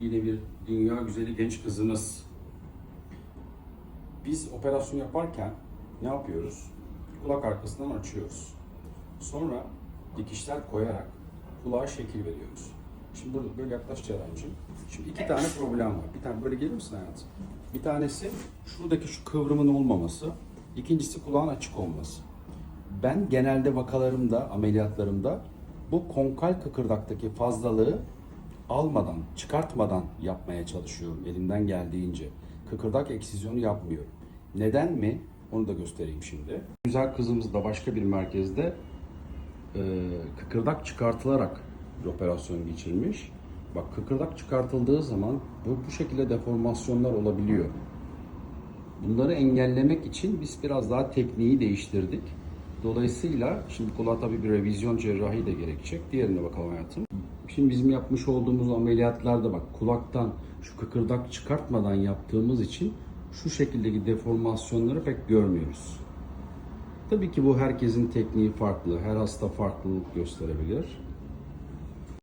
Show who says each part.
Speaker 1: Yine bir dünya güzeli genç kızımız. Biz operasyon yaparken ne yapıyoruz? Kulak arkasından açıyoruz. Sonra dikişler koyarak kulağa şekil veriyoruz. Şimdi burada böyle yaklaş Ceren'cim. Şimdi iki tane problem var. Bir tane böyle gelir misin hayatım? Bir tanesi şuradaki şu kıvrımın olmaması. İkincisi kulağın açık olması. Ben genelde vakalarımda, ameliyatlarımda bu konkal kıkırdaktaki fazlalığı almadan, çıkartmadan yapmaya çalışıyorum elimden geldiğince. Kıkırdak eksizyonu yapmıyorum. Neden mi? Onu da göstereyim şimdi. Güzel kızımız da başka bir merkezde e, kıkırdak çıkartılarak bir operasyon geçirmiş. Bak kıkırdak çıkartıldığı zaman bu, bu şekilde deformasyonlar olabiliyor. Bunları engellemek için biz biraz daha tekniği değiştirdik. Dolayısıyla şimdi kulağa tabii bir revizyon cerrahi de gerekecek. Diğerine bakalım hayatım. Şimdi bizim yapmış olduğumuz ameliyatlarda bak kulaktan şu kıkırdak çıkartmadan yaptığımız için şu şekildeki deformasyonları pek görmüyoruz. Tabii ki bu herkesin tekniği farklı, her hasta farklılık gösterebilir.